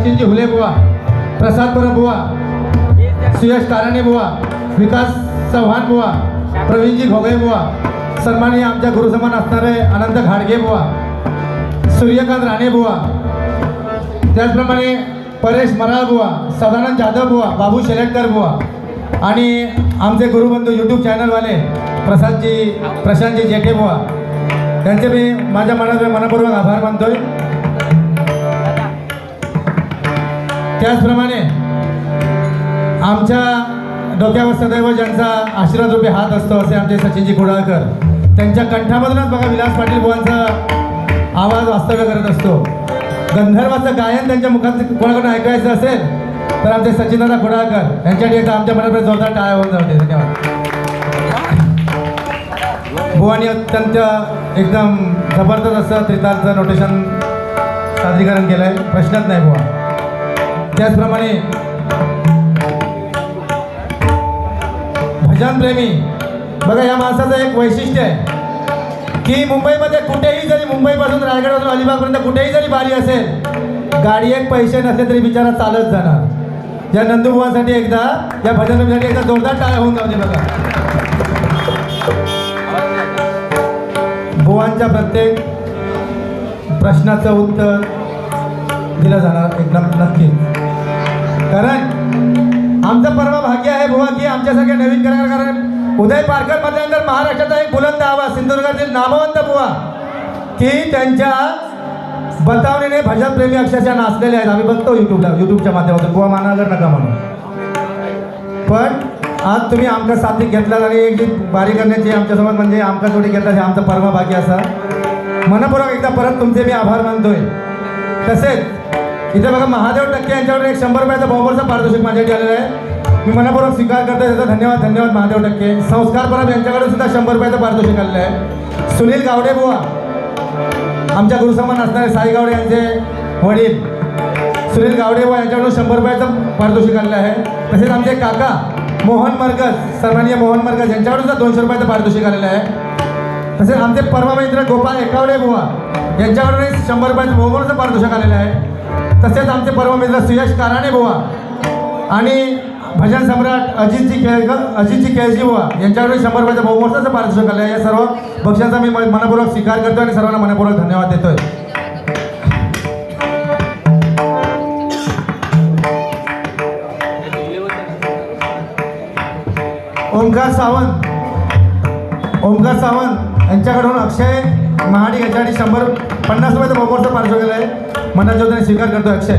सचिनजी हुले बुवा प्रसाद परब बुवा सुयश ताराणे बुवा विकास चव्हाण बुवा प्रवीणजी घोगळे बुवा सन्माननीय आमच्या गुरुसमान असणारे अनंत घाडगे बुवा सूर्यकांत राणे बुवा त्याचप्रमाणे परेश मराळ बुवा सदानंद जाधव बुवा बाबू शेलेटकर बुवा आणि आमचे गुरुबंधू यूट्यूब चॅनलवाले प्रसादजी प्रशांतजी जेठे बुवा त्यांचे मी माझ्या मनात मनपूर्वक आभार मानतोय. त्याचप्रमाणे आमच्या डोक्यावर सदैव ज्यांचा आशीर्वाद रूपी हात असतो असे आमचे सचिनजी कुडाळकर त्यांच्या कंठामधूनच बघा विलास पाटील बुवांचा आवाज वास्तव्य करत असतो. गंधर्वाचं गायन त्यांच्या मुखात कोणाकडून ऐकायचं असेल तर आमचे सचिनदादा कुडाळकर यांच्यासाठी एकदा आमच्या मनात जोरदार टाळ्या होऊन जाते धन्यवाद. भुवानी अत्यंत एकदम जबरदस्त असं त्रितालचं नोटेशन सादरीकरण केलं आहे प्रश्नच नाही बुवा. त्याचप्रमाणे भजन प्रेमी बघा या माणसाचं एक वैशिष्ट्य आहे की मुंबईमध्ये कुठेही जरी मुंबईपासून रायगडपासून अलिबागपर्यंत कुठेही जरी बारी असेल गाडी एक पैसे नसले तरी बिचारा चालत जाणार. या नंदुबुवांसाठी एकदा या भजन प्रेमीसाठी एकदा जोरदार टाळ्या होऊन जाऊ बघा. बुवांच्या प्रत्येक प्रश्नाचं उत्तर दिलं जाणार एकदम नक्की. कारण आमचं परवा भाग्य आहे बुवा की आमच्यासारख्या नवीन कलाकार कारण उदय पारकर म्हटल्यानंतर महाराष्ट्राचा एक बुलंद आवाज सिंधुदुर्गातील नामवंत बुवा की त्यांच्या बतावणीने भजन प्रेमी अक्षरशः नाचलेले आहेत. आम्ही बघतो युट्यूबला युट्यूबच्या माध्यमातून. बुवा मानागर नका म्हणून. पण आज तुम्ही आमका साथी घेतलात आणि एक जी बारी करण्याची आमच्यासोबत म्हणजे आमका जोडी घेतला हे आमचं परवा भाग्य असा. मनपूर्वक एकदा परत तुमचे मी आभार मानतोय. तसेच इथे बघा महादेव टक्के यांच्याकडून एक शंभर रुपयाचा बॉम्बरचा पारितोषिक माझ्याकडे आलेला आहे. मी मनापूर्वक स्वीकार करतो त्याचा धन्यवाद धन्यवाद महादेव टक्के. संस्कार परब यांच्याकडून सुद्धा शंभर रुपयाचं पारितोषिक आलेलं आहे. सुनील गावडे बुवा आमच्या गुरुसमान असणारे साई गावडे यांचे वडील. सुनील गावडे बुवा यांच्याकडून शंभर रुपयाचं पारितोषिक आलेलं आहे. तसेच आमचे काका मोहन मरगज सन्माननीय मोहन मरगज यांच्याकडून सुद्धा दोनशे रुपयाचं पारितोषिक आलेलं आहे. तसेच आमचे परमा मित्र गोपाळ एकावडे बुवा यांच्याकडून शंभर रुपयाचं मोहनचं पारितोषिक आलेलं आहे. तसेच आमचे परम मित्र सुयश काराणे बुवा आणि भजन सम्राट अजितजी केळकर अजितजी केळजी बुवा यांच्याकडून शंभर रुपयाचं बहुमोर्चाचं पारितोषिक आलं आहे. या सर्व पक्षांचा मी मनपूर्वक स्वीकार करतो आणि सर्वांना मनपूर्वक धन्यवाद देतोय. ओमकार सावंत ओमकार सावंत यांच्याकडून अक्षय महाडिक यांच्यासाठी शंभर पन्नास रुपयाचं बहुमोर्चा पारितोषिक आलं आहे. मनाच्या वतीने स्वीकार करतो अक्षय.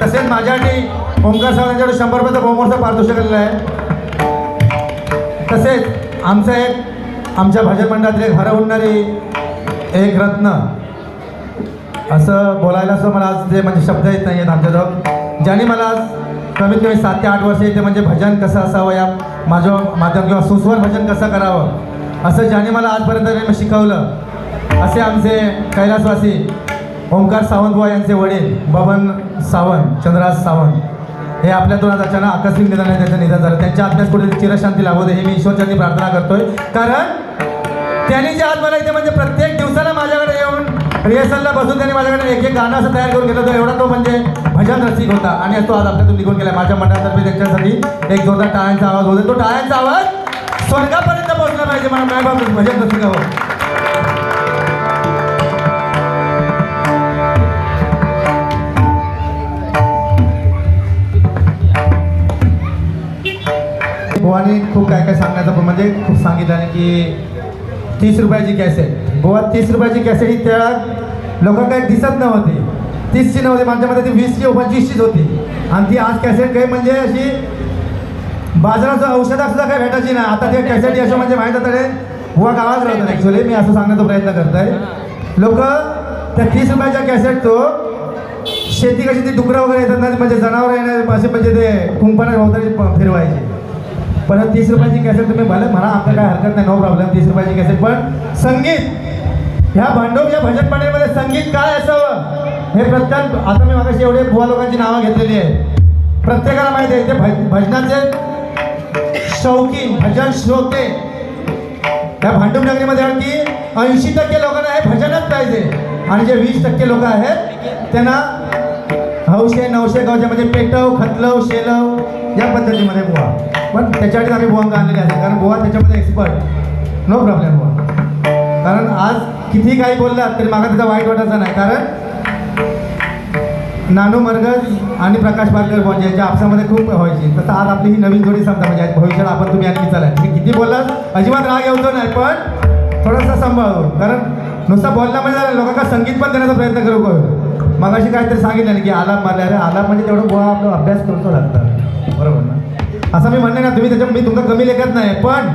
तसेच माझ्यासाठी ओंकार सावंत यांच्याकडून शंभर रुपयाचा बहुमोर्चा पारितोषिक आलेलं आहे. तसेच आमचं एक आमच्या भजन मंडळातील एक उडणारी एक रत्न. असं बोलायला असं मला आज ते म्हणजे शब्द येत नाही आहेत आमच्याजवळ. ज्यांनी मला आज कमीत कमी सात ते आठ वर्ष इथे म्हणजे भजन कसं असावं या माझ्या माध्यम किंवा सुस्वर भजन कसं करावं असं ज्यांनी मला आजपर्यंत शिकवलं असे आमचे कैलासवासी ओंकार सावंतबुवा यांचे वडील बबन सावंत चंद्रराज सावंत हे आपल्यातून आज अचानक आकस्मिक निधन आहे त्यांचं निधन झालं. त्यांच्या आत्म्यास कुठे चिरशांती लाभू दे हे मी ईश्वरचंदी प्रार्थना करतोय. कारण त्यांनी जे आज मला इथे म्हणजे प्रत्येक दिवसाला माझ्याकडे येऊन रिहर्सलला बसून त्यांनी माझ्याकडे एक एक गाणं असं तयार करून केलं होतं. एवढा तो म्हणजे भजन रसिक होता. आणि तो आज आपल्यातून निघून गेला माझ्या मंडळातर्फे त्यांच्यासाठी एक जोरदार टाळ्यांचा आवाज होता. तो टाळ्यांचा आवाज स्वर्गापर्यंत पोहोचला पाहिजे मला मायबाप भजन रसिक हवं बुवानी खूप काय काय सांगण्याचं पण म्हणजे खूप सांगितलं की तीस रुपयाची कॅसेट बुवा तीस रुपयाची कॅसेट ही त्या लोक काही दिसत नव्हती. तीसची नव्हती माझ्यामध्ये ती वीसची पंचवीसचीच होती. आणि ती आज कॅसेट काही म्हणजे अशी बाजाराचं औषधात सुद्धा काही भेटायची नाही. आता ते कॅसेट अशा म्हणजे माहीत होतं बुवा गावात राहतात ॲक्च्युली मी असं सांगण्याचा प्रयत्न करत आहे लोक त्या तीस रुपयाच्या कॅसेट तो. शेती कशी ती डुकरं वगैरे येतात ना म्हणजे जनावर येणार असे म्हणजे ते कुंपणा भोवतानी फिरवायचे. पण तीस रुपयाची कॅसेट तुम्ही भले म्हणा आपलं काय हरकत नाही नो प्रॉब्लेम तीस रुपयाची कॅसेट पण संगीत ह्या भांडव या भजन मंडळीमध्ये संगीत काय असावं? हे प्रत्येक आता मी मागाशी एवढे बुवा लोकांची नावं घेतलेली आहे प्रत्येकाला माहिती आहे ते भज भजनाचे शौकीन भजन श्रोते. त्या भांडूप नगरीमध्ये आणखी ऐंशी टक्के लोकांना हे भजनच पाहिजे. आणि जे वीस टक्के लोक आहेत त्यांना हौशे नवशे गावचे म्हणजे पेटव खतलव शेलव या पद्धतीमध्ये बुवा. पण त्याच्यासाठी आम्ही बुवांक आणलेले आहे कारण बुवा त्याच्यामध्ये एक्सपर्ट नो प्रॉब्लेम बुवा. कारण आज किती काही बोललात तरी मागं त्याचा वाईट वाटायचा नाही. कारण नानू मरगज आणि प्रकाश पारकर बुवा यांच्या आपसामध्ये खूप व्हायची. तसं आज आपली ही नवीन जोडी समजा म्हणजे भविष्यात आपण तुम्ही आणखी चालाय मी म्हणजे किती बोललात अजिबात राग येतो नाही पण थोडासा सांभाळून. कारण नुसतं बोलला म्हणजे लोकांना संगीत पण देण्याचा प्रयत्न करू करू मग अशी काहीतरी सांगितलं ना की आलाप मारले. अरे आलाप म्हणजे तेवढं बुवा आपला अभ्यास करतो लागतात बरोबर ना? असं मी म्हणणे ना तुम्ही त्याच्या मी तुमचं कमी लेखत नाही पण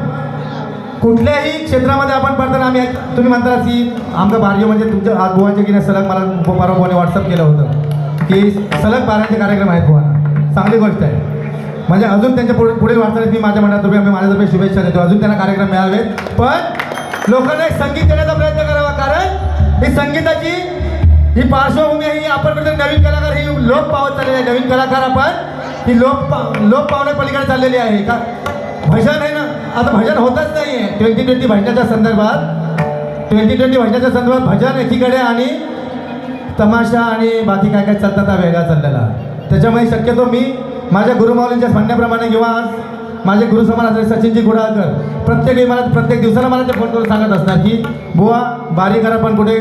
कुठल्याही क्षेत्रामध्ये आपण पडताना आम्ही तुम्ही म्हणता की आमचं भारतीय म्हणजे तुमच्या आज बुवांचे की नाही सलग मला परवा बुवाने व्हॉट्सअप केलं होतं की सलग बाराचे कार्यक्रम आहेत बुवांना. चांगली गोष्ट आहे. म्हणजे अजून त्यांच्या पुढे पुढील वाटचालीत मी माझ्या मनातर्फे आम्ही माझ्यातर्फे शुभेच्छा देतो. अजून त्यांना कार्यक्रम मिळावेत. पण लोकांना संगीत देण्याचा प्रयत्न करावा कारण ही संगीताची ही पार्श्वभूमी ही आपण कुठेतरी नवीन कलाकार ही लोप पावत चाललेली आहे नवीन कलाकार आपण. ही लोप पा लोप पावण्या पलीकडे चाललेली आहे. का? भजन आहे ना आता भजन होतच नाही आहे ट्वेंटी ट्वेंटी भजनाच्या संदर्भात ट्वेंटी ट्वेंटी भजनाच्या संदर्भात भजन एकीकडे आणि तमाशा आणि बाकी काय काय चालतात हा वेगळा चाललेला त्याच्यामुळे शक्यतो मी माझ्या गुरुमाऊलींच्या म्हणण्याप्रमाणे किंवा आज माझे गुरु समान असलेले सचिनजी गुडाळकर प्रत्येक मला प्रत्येक दिवसाला मला ते फोन करून सांगत असतात की बुवा बारी करा पण कुठे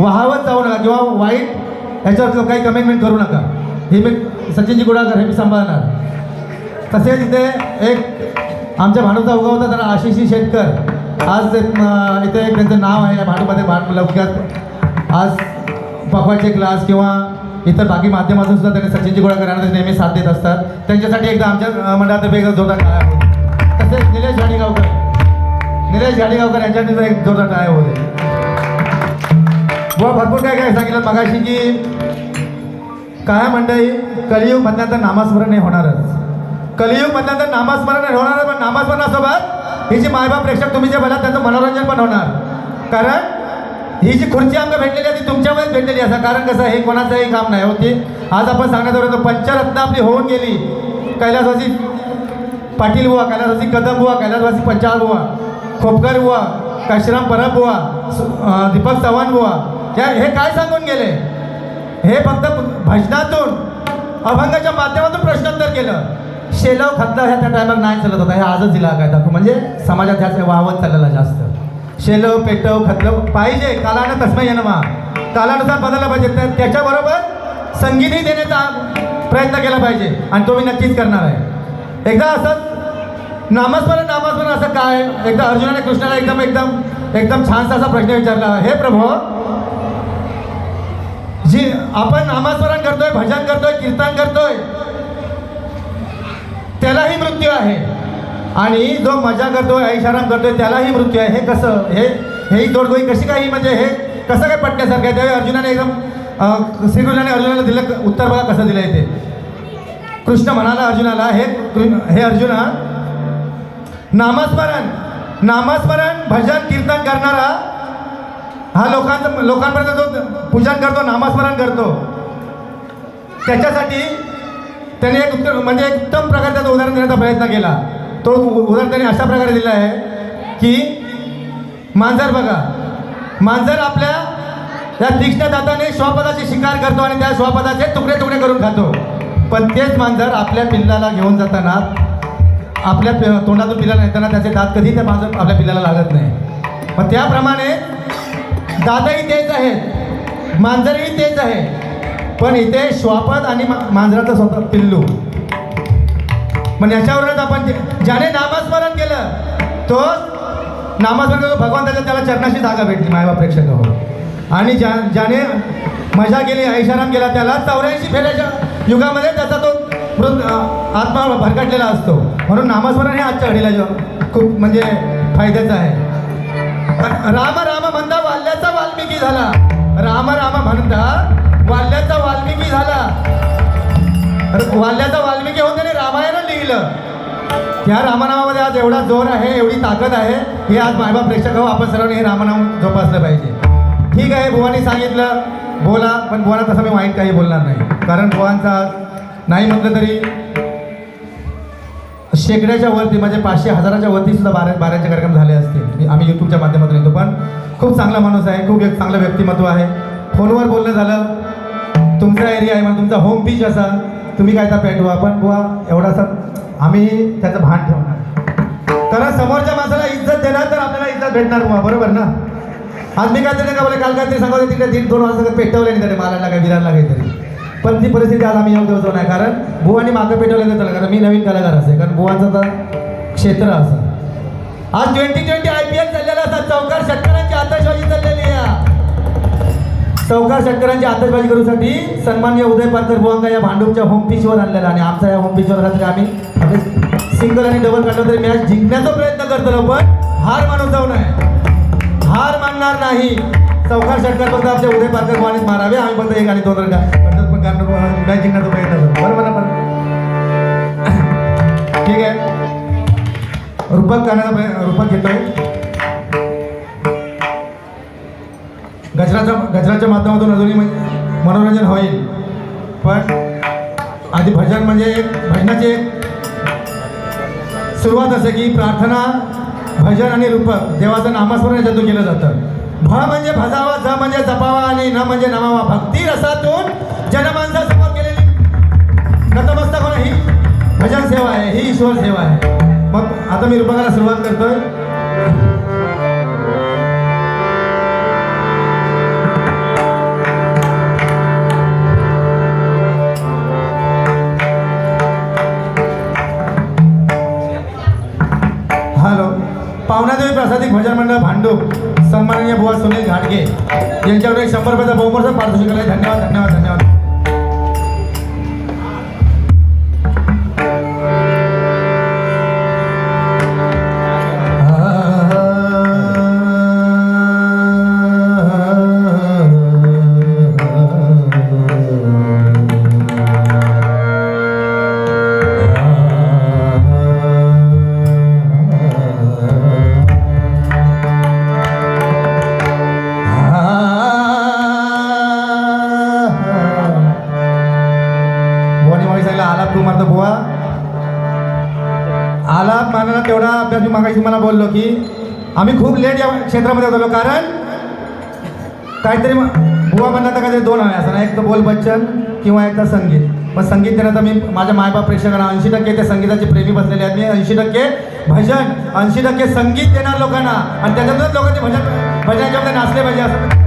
वाहवत जाऊ नका किंवा वाईट ह्याच्यावर काही कमेंटमेंट करू नका. हे मी सचिनजी गुडाकर हे मी सांभाळणार. तसेच इथे एक आमच्या भांडूचा उगा होता त्यांना आशिषी शेटकर. आज ते, इथे एक त्यांचं नाव आहे या भांडूमध्ये भांड लवकर. आज पप्पाचे क्लास किंवा इतर बाकी माध्यमातून सुद्धा त्यांनी सचिनजी गोळाकर यांना ते नेहमी साथ देत असतात. त्यांच्यासाठी एकदा आमच्या मंडळातर्फे एक जोरदार टाळ्या होते तसेच निलेश झाडीगावकर निलेश झाडीगावकर यांच्यासाठी एक जोरदार टाळ्या होते बुवा भरपूर काय काय सांगितलं मगाशी की काय मंडळी कलियुग म्हटल्यानंतर नामस्मरण नाही होणारच. कलियुग म्हटल्यानंतर नामस्मरण नाही होणारच पण नामस्मरणासोबत ही जी मायबाप प्रेक्षक तुम्ही जे बोलाल त्याचं मनोरंजन पण होणार. कारण ही जी खुर्ची आमच्या भेटलेली आहे ती तुमच्यामुळेच भेटलेली असं कारण कसं हे कोणाचंही काम नाही होती. आज आपण सांगण्यात होतो पंचरत्न आपली होऊन गेली. कैलासवासी पाटील बुवा कैलासवासी कदम बुवा कैलासवासी पंचाल बुवा खोपकर बुवा काशीराम परब बुवा दीपक चव्हाण बुवा या हे काय सांगून गेले? हे फक्त भजनातून अभंगाच्या माध्यमातून प्रश्नोत्तर केलं. शेलव खतला ह्या त्या टायमाला नाही चालत होता हे आजच दिला काय दाखव? म्हणजे समाजात ह्याच वाहवत चाललेला जास्त. शेलव पेटव खतलव पाहिजे कालानं तसमय येणं मा कालानुसार बदललं पाहिजे तर त्याच्याबरोबर संगीतही देण्याचा प्रयत्न केला पाहिजे आणि तो मी नक्कीच करणार आहे. एकदा असंच नामस्मरण नामस्मरण असं काय? एकदा अर्जुनाने कृष्णाला एकदम एकदम एकदम छानसा असा प्रश्न विचारला हे प्रभू जी आपण नामस्मरण करतोय भजन करतोय कीर्तन करतोय त्यालाही मृत्यू आहे. आणि जो मजा करतोय ऐशाराम करतोय त्यालाही मृत्यू आहे. हे कसं हे हे जोडगोई कशी काही म्हणजे हे कसं काय पटण्यासारखं आहे? त्यावेळी अर्जुनाने एकदम श्रीकृष्णाने अर्जुनाला दिलं उत्तर बघा कसं दिलं आहे ते कृष्ण म्हणाला अर्जुनाला हे हे अर्जुना नामस्मरण नामस्मरण भजन कीर्तन करणारा हा लोकांचं लोकांपर्यंत जो पूजन करतो नामस्मरण करतो त्याच्यासाठी त्याने एक उत्तर म्हणजे एक उत्तम प्रकारे त्याचं उदाहरण देण्याचा प्रयत्न केला. तो उदाहरण त्याने अशा प्रकारे दिलं आहे की मांजर बघा. मांजर आपल्या त्या तीक्ष्ण दाताने श्वापदाची शिकार करतो आणि त्या श्वापदाचे तुकडे तुकडे करून खातो. पण तेच मांजर आपल्या पिल्लाला घेऊन जाताना आपल्या तोंडातून पिल्लाला येताना त्याचे दात कधी त्या मांजर आपल्या पिल्लाला लागत नाही. मग त्याप्रमाणे दादाही तेच आहेत मांजरही तेच आहे. पण इथे श्वापद आणि मांजराचा स्वतः पिल्लू. मग याच्यावरूनच आपण ज्याने नामस्मरण केलं तो नामस्मरण केलं भगवंताच्या त्याला चरणाशी जागा भेटली मायबा प्रेक्षक हो आणि ज्या ज्याने मजा केली ऐशाराम केला त्याला चौऱ्याऐंशी फेऱ्याच्या युगामध्ये त्याचा तो मृत आत्मा भरकटलेला असतो. म्हणून नामस्मरण हे आजच्या घडीला खूप म्हणजे फायद्याचं आहे. राम राम म्हणता वाल्मिकी झाला. राम राम म्हणता वाल्याचा वाल्मिकी झाला. वाल्याचा वाल्मिकी होऊन त्याने रामायण लिहिलं. त्या रामनामामध्ये आज एवढा जोर आहे एवढी ताकद आहे हे आज मायबाप प्रेक्षक हो आपण सर्वांनी हे रामनाम जोपासलं पाहिजे. ठीक आहे बुवानी सांगितलं. बोला पण बुवाना तसं मी वाईट काही बोलणार नाही. कारण बुवांचा आज नाही म्हटलं तरी शेकड्याच्या वरती म्हणजे पाचशे हजाराच्या वरती सुद्धा बारा बाराचे कार्यक्रम झाले असतील मी आम्ही यूट्यूबच्या माध्यमातून येतो. पण खूप चांगला माणूस आहे. खूप एक चांगलं व्यक्तिमत्व आहे. फोनवर बोलणं झालं. तुमचा एरिया आहे म्हणजे तुमचा होम बीच असा. तुम्ही काय तर पेटवा. पण बुवा एवढासा आम्ही त्याचं भान ठेवणार. कारण समोरच्या माणसाला इज्जत देणार तर आपल्याला इज्जत भेटणार बुवा. बरोबर ना? आज मी काय तरी का बोला. काल काय तरी सांगा तिकडे दीड दोन वाजता पेटवले नाही तरी मारायला काय विरायला काहीतरी पण ती परिस्थिती आज आम्ही योग्य होतो नाही कारण बुवानी मागं पेटवलं तर चला कारण मी नवीन कलाकार असे कारण बुवांचं तर क्षेत्र असं. आज twenty twenty I P L चाललेला असा चौकार षटकारांची आतषबाजी चाललेली आहे. चौकार षटकारांची आतषबाजी करूसाठी सन्मान्य उदय पारकर बुवांका या भांडूपच्या होम पिचवर आणलेला आणि आमचा या होम पिचवर रात्री आम्ही सिंगल आणि डबल काढलं तरी मॅच जिंकण्याचा प्रयत्न करतो पण हार मानून जाऊ नये. हार मानणार नाही. चौकार षटकार फक्त आमच्या उदय पारकर बुवानीच मारावे आम्ही फक्त एक आणि दोन रन का- पण पण कारण नाही जिंकण्याचा बरोबर ठीक आहे. रूपक करण्याचा प्रयत्न रूपक घेतोय. गजराच्या गजराच्या माध्यमातून अजूनही मनोरंजन होईल. पण आधी भजन म्हणजे एक भजनाची एक सुरुवात असे की प्रार्थना भजन आणि रूपक देवाचं नामस्मरण याच्यातून केलं जातं. भ म्हणजे भजावा ज म्हणजे जपावा आणि न म्हणजे नमावा. भक्ती रसातून ईश्वर सेवा आहे. मग आता मी रूपकाला सुरुवात करतोय. हॅलो. पावनादेवी प्रासादिक भजन मंडळ भांडू सन्माननीय बुवा सुनील घाटगे यांच्यावर एक शंभर रुपयाचा बहुमोर्चा पारितोषिक आहे धन्यवाद धन्यवाद धन्यवाद. तेवढा मागायची मला बोललो की आम्ही खूप लेट या क्षेत्रामध्ये होतो कारण काहीतरी बुवा म्हणला तर काहीतरी दोन हवे असं ना. एक तर बोल बच्चन किंवा एक तर संगीत. मग संगीत देण्याचा मी माझ्या मायबाप प्रेक्षकांना ऐंशी टक्के ते संगीताचे प्रेमी बसलेले आहेत. मी ऐंशी टक्के भजन ऐंशी टक्के संगीत देणार लोकांना. आणि त्याच्यातूनच लोकांचे भजन भजनाच्यामध्ये नाचले पाहिजे असं.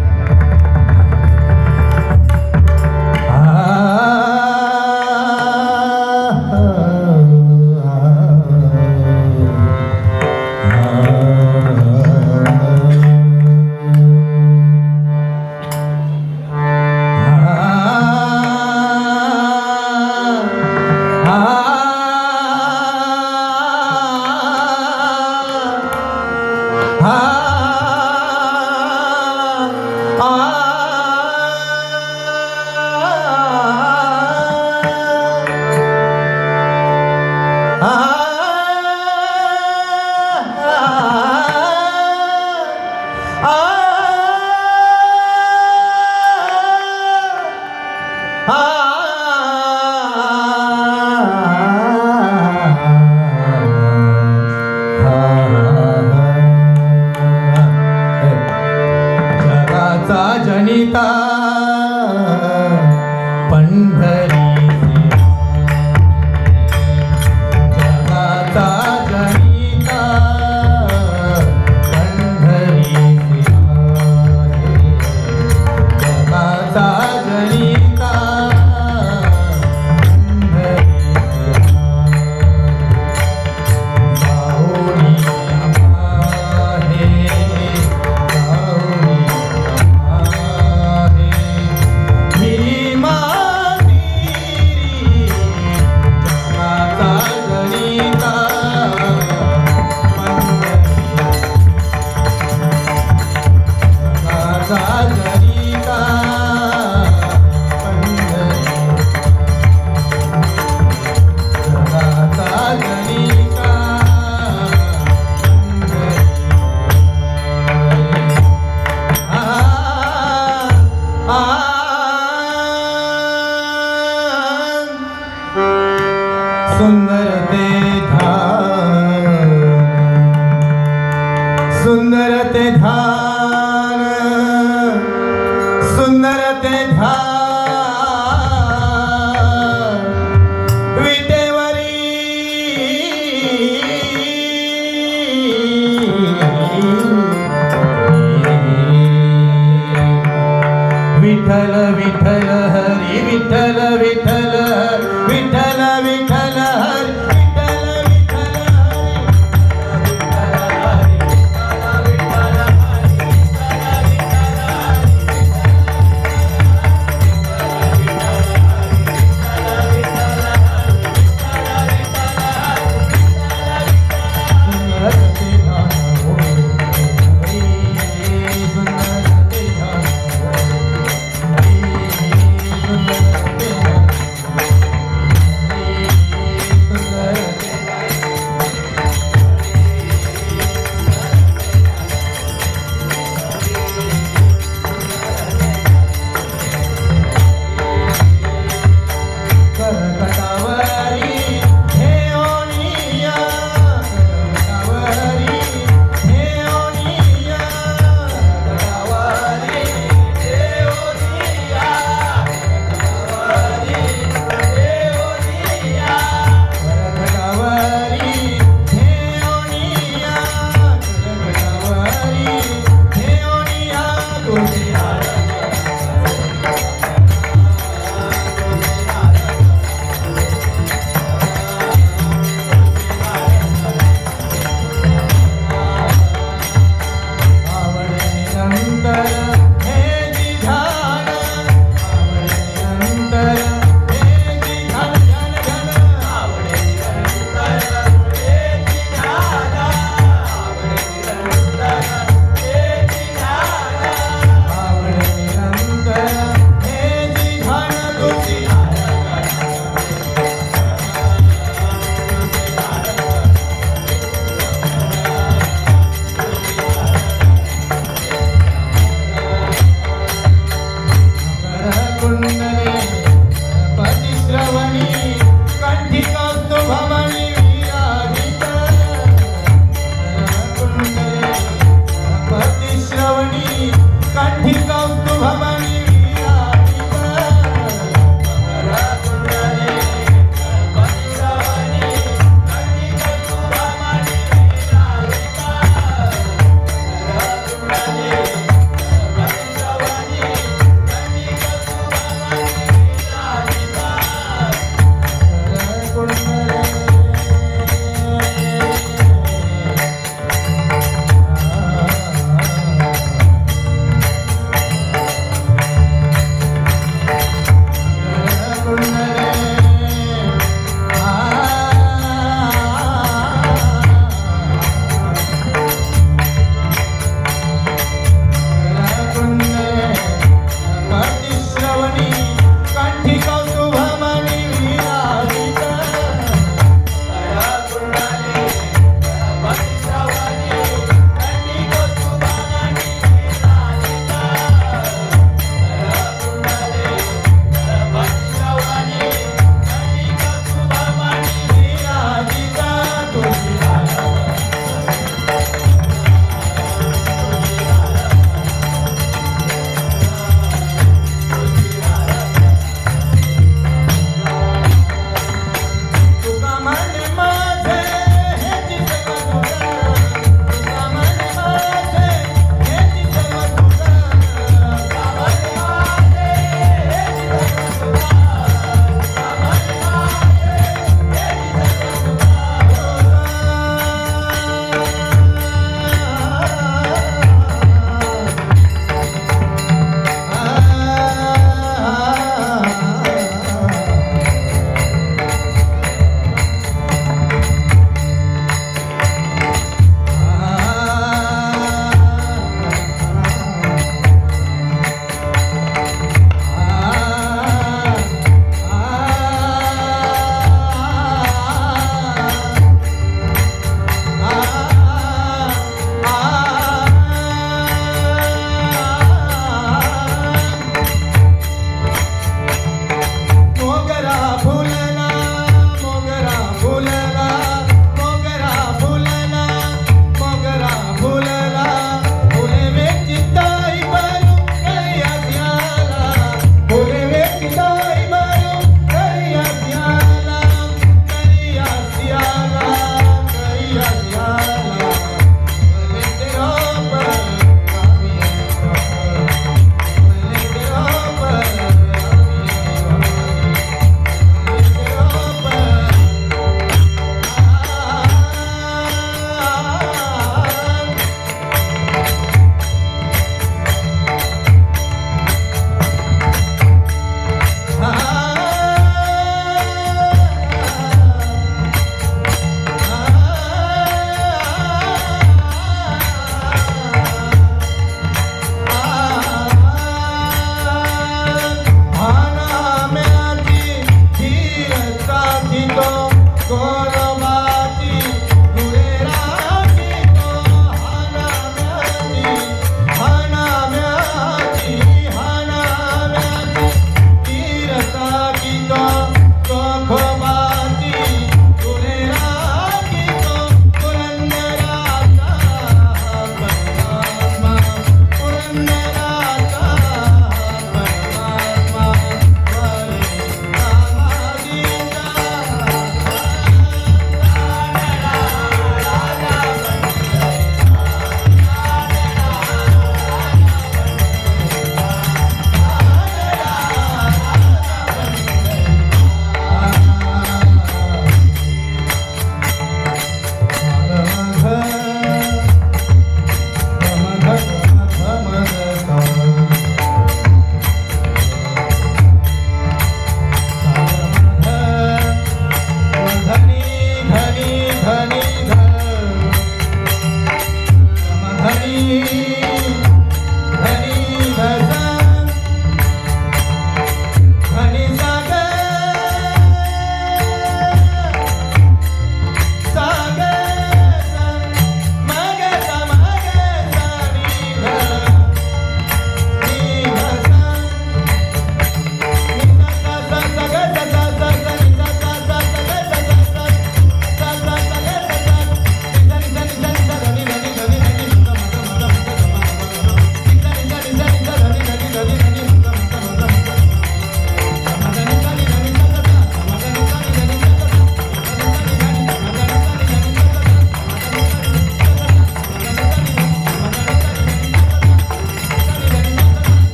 জানিতা